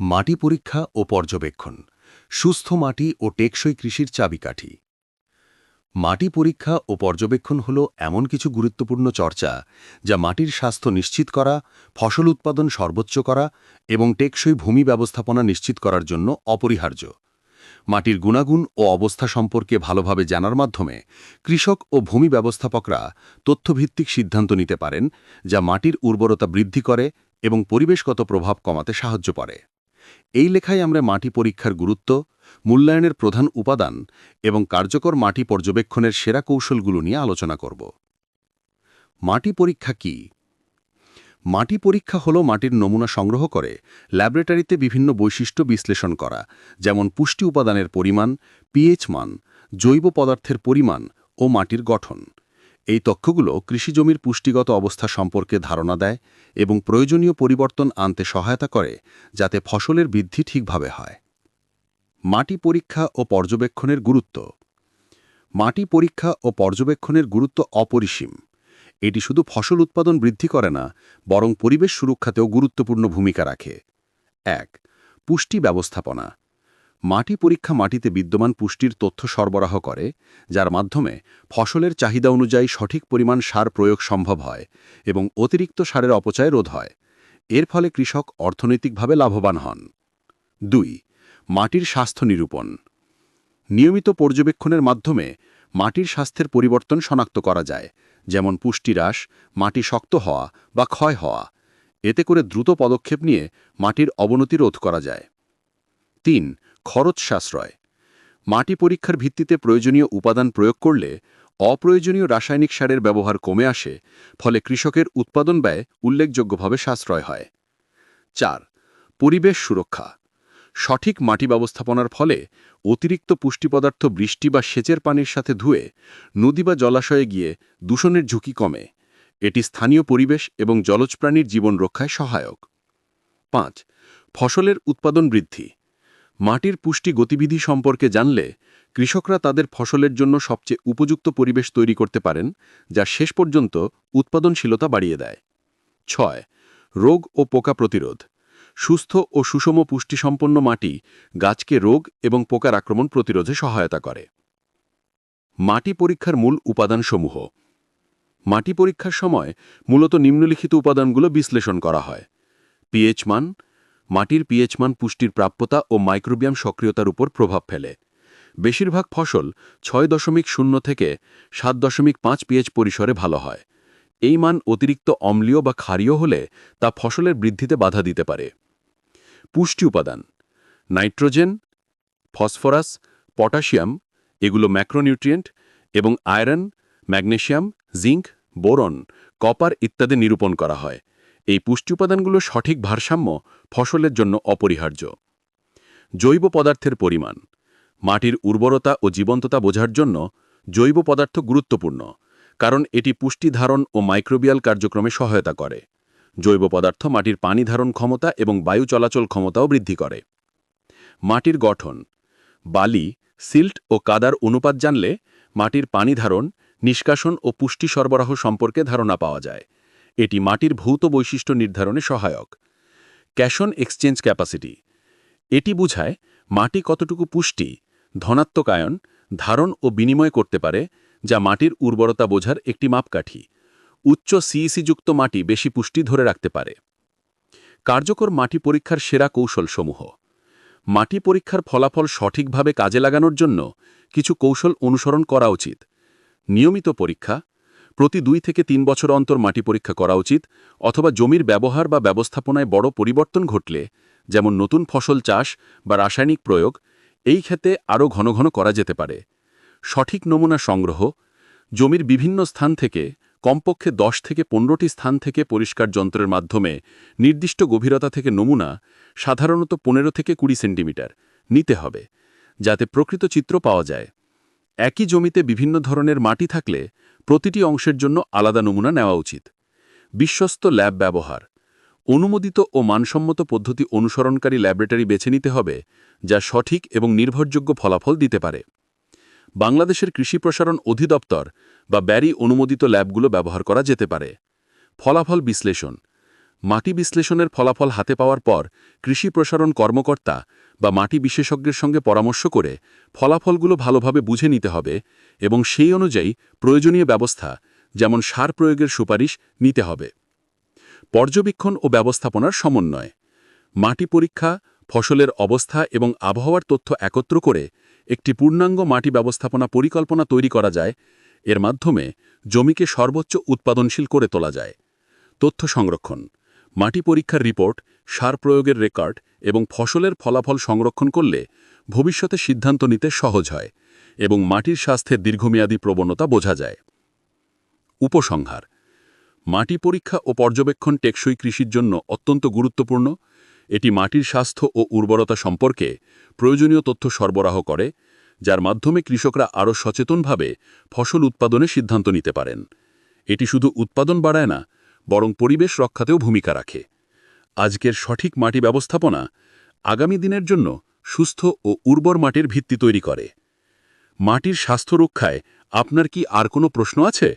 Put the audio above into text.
মাটি পরীক্ষা ও পর্যবেক্ষণ, সুস্থ মাটি ও টেকসই কৃষির চাবিকাঠি। মাটি পরীক্ষা ও পর্যবেক্ষণ হল এমন কিছু গুরুত্বপূর্ণ চর্চা যা মাটির স্বাস্থ্য নিশ্চিত করা, ফসল উৎপাদন সর্বোচ্চ করা এবং টেকসই ভূমি ব্যবস্থাপনা নিশ্চিত করার জন্য অপরিহার্য। মাটির গুণাগুণ ও অবস্থা সম্পর্কে ভালোভাবে জানার মাধ্যমে কৃষক ও ভূমি ব্যবস্থাপকরা তথ্যভিত্তিক সিদ্ধান্ত নিতে পারেন যা মাটির উর্বরতা বৃদ্ধি করে এবং পরিবেশগত প্রভাব কমাতে সাহায্য করে। এই লেখায় আমরা মাটি পরীক্ষার গুরুত্ব, মূল্যায়নের প্রধান উপাদান এবং কার্যকর মাটি পর্যবেক্ষণের সেরা কৌশলগুলো নিয়ে আলোচনা করব। মাটি পরীক্ষা কি? মাটি পরীক্ষা হল মাটির নমুনা সংগ্রহ করে ল্যাবরেটরিতে বিভিন্ন বৈশিষ্ট্য বিশ্লেষণ করা, যেমন পুষ্টি উপাদানের পরিমাণ পিএইচ মান, জৈব পদার্থের পরিমাণ ও মাটির গঠন। এই তথ্যগুলো কৃষিজমির পুষ্টিগত অবস্থা সম্পর্কে ধারণা দেয় এবং প্রয়োজনীয় পরিবর্তন আনতে সহায়তা করে যাতে ফসলের বৃদ্ধি ঠিকভাবে হয়। মাটি পরীক্ষা ও পর্যবেক্ষণের গুরুত্ব। মাটি পরীক্ষা ও পর্যবেক্ষণের গুরুত্ব অপরিসীম। এটি শুধু ফসল উৎপাদন বৃদ্ধি করে না, বরং পরিবেশ সুরক্ষাতেও গুরুত্বপূর্ণ ভূমিকা রাখে। এক, পুষ্টি ব্যবস্থাপনা। মাটি পরীক্ষা মাটিতে বিদ্যমান পুষ্টির তথ্য সরবরাহ করে, যার মাধ্যমে ফসলের চাহিদা অনুযায়ী সঠিক পরিমাণ সার প্রয়োগ সম্ভব হয় এবং অতিরিক্ত সারের অপচয় রোধ হয়। এর ফলে কৃষক অর্থনৈতিকভাবে লাভবান হন। দুই, মাটির স্বাস্থ্য নিরূপণ। নিয়মিত পর্যবেক্ষণের মাধ্যমে মাটির স্বাস্থ্যের পরিবর্তন শনাক্ত করা যায়, যেমন পুষ্টিহ্রাস মাটি শক্ত হওয়া বা ক্ষয় হওয়া। এতে করে দ্রুত পদক্ষেপ নিয়ে মাটির অবনতি রোধ করা যায়। তিন, খরচ সাশ্রয়। মাটি পরীক্ষার ভিত্তিতে প্রয়োজনীয় উপাদান প্রয়োগ করলে অপ্রয়োজনীয় রাসায়নিক সারের ব্যবহার কমে আসে, ফলে কৃষকের উৎপাদন ব্যয় উল্লেখযোগ্যভাবে সাশ্রয় হয়। চার, পরিবেশ সুরক্ষা। সঠিক মাটি ব্যবস্থাপনার ফলে অতিরিক্ত পুষ্টি পদার্থ বৃষ্টি বা সেচের পানির সাথে ধুয়ে নদী বা জলাশয়ে গিয়ে দূষণের ঝুঁকি কমে। এটি স্থানীয় পরিবেশ এবং জলজ প্রাণীর জীবন রক্ষায় সহায়ক। পাঁচ, ফসলের উৎপাদন বৃদ্ধি। মাটির পুষ্টি গতিবিধি সম্পর্কে জানলে কৃষকরা তাদের ফসলের জন্য সবচেয়ে উপযুক্ত পরিবেশ তৈরি করতে পারেন, যা শেষ পর্যন্ত উৎপাদনশীলতা বাড়িয়ে দেয়। ছয়, রোগ ও পোকা প্রতিরোধ। সুস্থ ও সুষম পুষ্টিসম্পন্ন মাটি গাছকে রোগ এবং পোকার আক্রমণ প্রতিরোধে সহায়তা করে। মাটি পরীক্ষার মূল উপাদানসমূহ। মাটি পরীক্ষার সময় মূলত নিম্নলিখিত উপাদানগুলো বিশ্লেষণ করা হয়। পিএইচ মান মাটির পিএইচ মান পুষ্টির প্রাপ্যতা ও মাইক্রোবিয়াম সক্রিয়তার উপর প্রভাব ফেলে। বেশিরভাগ ফসল ছয় দশমিক শূন্য থেকে সাত দশমিক পাঁচ পিএইচ পরিসরে ভালো হয়। এই মান অতিরিক্ত অম্লীয় বা ক্ষারীয় হলে তা ফসলের বৃদ্ধিতে বাধা দিতে পারে। পুষ্টি উপাদান, নাইট্রোজেন, ফসফরাস, পটাশিয়াম, এগুলো ম্যাক্রোনিউট্রিয়েন্ট এবং iron, magnesium, zinc, boron, copper ইত্যাদি নিরূপণ করা হয়। এই পুষ্টি উপাদানগুলোর সঠিক ভারসাম্য ফসলের জন্য অপরিহার্য। জৈব পদার্থের পরিমাণ। মাটির উর্বরতা ও জীবন্ততা বোঝার জন্য জৈব পদার্থ গুরুত্বপূর্ণ, কারণ এটি পুষ্টি ধারণ ও মাইক্রোবিয়াল কার্যক্রমে সহায়তা করে। জৈব পদার্থ মাটির পানি ধারণ ক্ষমতা এবং বায়ু চলাচল ক্ষমতাও বৃদ্ধি করে। মাটির গঠন। বালি, সিল্ট ও কাদার অনুপাত জানলে মাটির পানি ধারণ, নিষ্কাশন ও পুষ্টি সরবরাহ সম্পর্কে ধারণা পাওয়া যায়। এটি মাটির ভৌত বৈশিষ্ট্য নির্ধারণে সহায়ক। Cation exchange capacity. এটি বুঝায়, মাটি কতটুকু পুষ্টি, ধনাত্মক আয়ন, ধারণ ও বিনিময় করতে পারে, যা মাটির উর্বরতা বোঝার একটি মাপকাঠি। উচ্চ সিইসিযুক্ত মাটি বেশি পুষ্টি ধরে রাখতে পারে। কার্যকর মাটি পরীক্ষার সেরা কৌশলসমূহ। মাটি পরীক্ষার ফলাফল সঠিকভাবে কাজে লাগানোর জন্য কিছু কৌশল অনুসরণ করা উচিত। নিয়মিত পরীক্ষা প্রতি দুই থেকে তিন বছর অন্তর মাটি পরীক্ষা করা উচিত অথবা জমির ব্যবহার বা ব্যবস্থাপনায় বড় পরিবর্তন ঘটলে, যেমন নতুন ফসল চাষ বা রাসায়নিক প্রয়োগ, এই ক্ষেত্রে আরও ঘন ঘন করা যেতে পারে। সঠিক নমুনা সংগ্রহ, জমির বিভিন্ন স্থান থেকে, কমপক্ষে দশ থেকে পনেরোটি স্থান থেকে পরিষ্কার যন্ত্রের মাধ্যমে নির্দিষ্ট গভীরতা থেকে নমুনা সাধারণত পনেরো থেকে কুড়ি সেন্টিমিটার নিতে হবে, যাতে প্রকৃত চিত্র পাওয়া যায়। একই জমিতে বিভিন্ন ধরনের মাটি থাকলে প্রতিটি অংশের জন্য আলাদা নমুনা নেওয়া উচিত। বিশ্বস্ত ল্যাব ব্যবহার। অনুমোদিত ও মানসম্মত পদ্ধতি অনুসরণকারী ল্যাবরেটরি বেছে নিতে হবে, যা সঠিক এবং নির্ভরযোগ্য ফলাফল দিতে পারে। বাংলাদেশের কৃষি প্রসারণ অধিদপ্তর বা ব্যারি অনুমোদিত ল্যাবগুলো ব্যবহার করা যেতে পারে। ফলাফল বিশ্লেষণ। মাটি বিশ্লেষণের ফলাফল হাতে পাওয়ার পর কৃষি প্রসারণ কর্মকর্তা বা মাটি বিশেষজ্ঞের সঙ্গে পরামর্শ করে ফলাফলগুলো ভালোভাবে বুঝে নিতে হবে এবং সেই অনুযায়ী প্রয়োজনীয় ব্যবস্থা, যেমন সার প্রয়োগের সুপারিশ, নিতে হবে। পর্যবেক্ষণ ও ব্যবস্থাপনার সমন্বয়। মাটি পরীক্ষা, ফসলের অবস্থা এবং আবহাওয়ার তথ্য একত্র করে একটি পূর্ণাঙ্গ মাটি ব্যবস্থাপনা পরিকল্পনা তৈরি করা যায়। এর মাধ্যমে জমিকে সর্বোচ্চ উৎপাদনশীল করে তোলা যায়। তথ্য সংরক্ষণ। মাটি পরীক্ষার রিপোর্ট, সার প্রয়োগের রেকর্ড এবং ফসলের ফলাফল সংরক্ষণ করলে ভবিষ্যতে সিদ্ধান্ত নিতে সহজ হয় এবং মাটির স্বাস্থ্যের দীর্ঘমেয়াদী প্রবণতা বোঝা যায়। উপসংহার, মাটি পরীক্ষা ও পর্যবেক্ষণ টেকসই কৃষির জন্য অত্যন্ত গুরুত্বপূর্ণ। এটি মাটির স্বাস্থ্য ও উর্বরতা সম্পর্কে প্রয়োজনীয় তথ্য সরবরাহ করে, যার মাধ্যমে কৃষকরা আরও সচেতনভাবে ফসল উৎপাদনে সিদ্ধান্ত নিতে পারেন। এটি শুধু উৎপাদন বাড়ায় না বরং পরিবেশ রক্ষাতেও ভূমিকা রাখে। আজকের সঠিক মাটি ব্যবস্থাপনা আগামী দিনের জন্য সুস্থ ও উর্বর মাটির ভিত্তি তৈরি করে। মাটির স্বাস্থ্য রক্ষায় আপনার কি আর কোনো প্রশ্ন আছে?